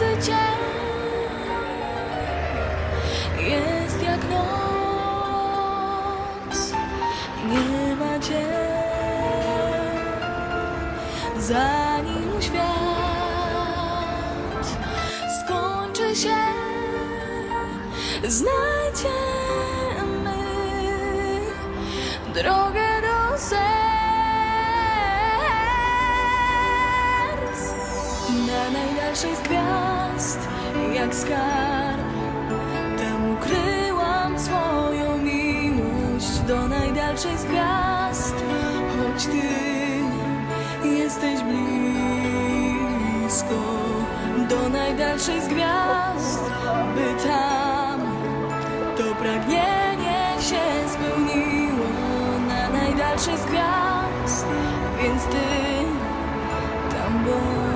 Każdy dzień jest jak noc, nie ma dzień, zanim świat skończy się, znajdziemy drogę do serc. Najdalszej z gwiazd, jak skarb, tam ukryłam swoją miłość do najdalszej z gwiazd, choć ty jesteś blisko do najdalszej z gwiazd, by tam to pragnienie się spełniło na najdalszej z gwiazd, więc ty tam bądź.